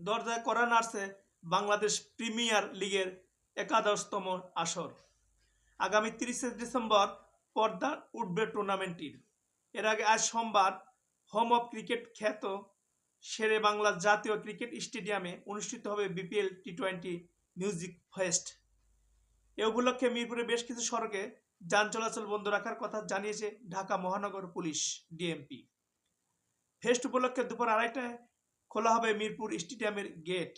দরজায় করা নাড়ছে বাংলাদেশ প্রিমিয়ার লিগের একাদশতম আসর। আগামী তিরিশে ডিসেম্বর পর্দা উঠবে টুর্নামেন্টটির। এর আগে আজ সোমবার হোম অফ ক্রিকেট খ্যাত শেরে বাংলা জাতীয় ক্রিকেট স্টেডিয়ামে অনুষ্ঠিত হবে BPL T twenty music fest. এ উপলক্ষে মিরপুরে বেশ কিছু সড়কে যান চলাচল বন্ধ রাখার কথা জানিয়েছে ঢাকা মহানগর পুলিশ ডিএমপি। ফেস্ট উপলক্ষে দুপুর আড়াইটায় খোলা হবে মিরপুর স্টেডিয়ামের গেট।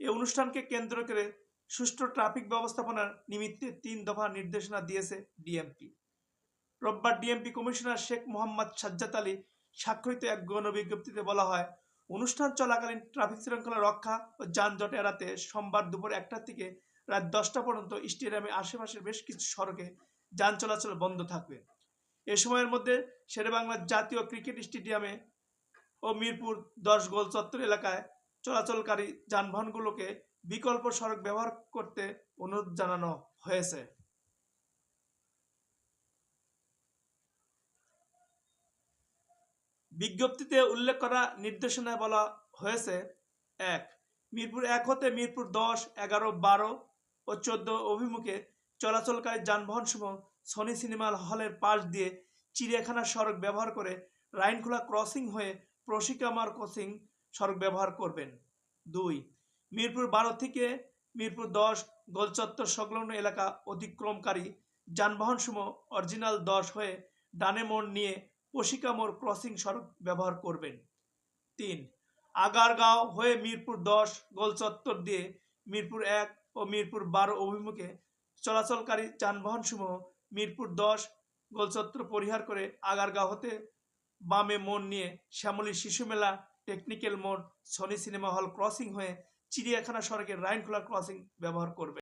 এই অনুষ্ঠানকে কেন্দ্র করে সুষ্ঠু ট্রাফিক ব্যবস্থাপনার নিমিত্তে তিন দফা নির্দেশনা দিয়েছে ডিএমপি রোববার ডিএমপি কমিশনার শেখ মোহাম্মদ সাজ্জাদ আলী স্বাক্ষরিত এক গণ বিজ্ঞপ্তিতে বলা হয়, অনুষ্ঠান চলাকালীন ট্রাফিক শৃঙ্খলা রক্ষা ও যানজট এড়াতে সোমবার দুপুর একটা থেকে রাত দশটা পর্যন্ত স্টেডিয়ামের আশেপাশের বেশ কিছু সড়কে যান চলাচল বন্ধ থাকবে। এ সময়ের মধ্যে শেরেবাংলা জাতীয় ক্রিকেট স্টেডিয়ামে ও মিরপুর দশ গোল চত্বর এলাকায় চলাচলকারী যানবাহনগুলোকে বিকল্প সড়ক ব্যবহার করতে অনুরোধ জানানো হয়েছে। বিজ্ঞপ্তিতে উল্লেখ করা নির্দেশনায় বলা হয়েছে, এক, মিরপুর এক হতে মিরপুর দশ, এগারো, বারো ও চোদ্দ অভিমুখে চলাচলকারী যানবাহন সমূহ সনি সিনেমা হলের পাশ দিয়ে চিড়িয়াখানা সড়ক ব্যবহার করে রাইনখোলা ক্রসিং হয়ে প্রশিকামার ক্রসিং সড়ক ব্যবহার করবেন। দুই, মিরপুর বারো থেকে মিরপুর দশ গোলচত্বর সংলগ্ন এলাকা অতিক্রমকারী যানবাহন সমূহ অরিজিনাল দশ হয়ে ডানে মোড় নিয়ে পশিকা মোড় ক্রসিং সড়ক ব্যবহার করবেন। তিন, আগারগাঁও হয়ে মিরপুর দশ গোলচত্বর দিয়ে মিরপুর এক ও মিরপুর বারো অভিমুখে চলাচলকারী যানবাহন সমূহ মিরপুর দশ গোলচত্বর পরিহার করে আগারগাঁও হতে বামে মোড় নিয়ে শ্যামলী শিশু মেলা টেকনিক্যাল মোড় সনি সিনেমা হল ক্রসিং হয়ে চিড়িয়াখানা সড়কের রাইনখোলা ক্রসিং ব্যবহার করবে।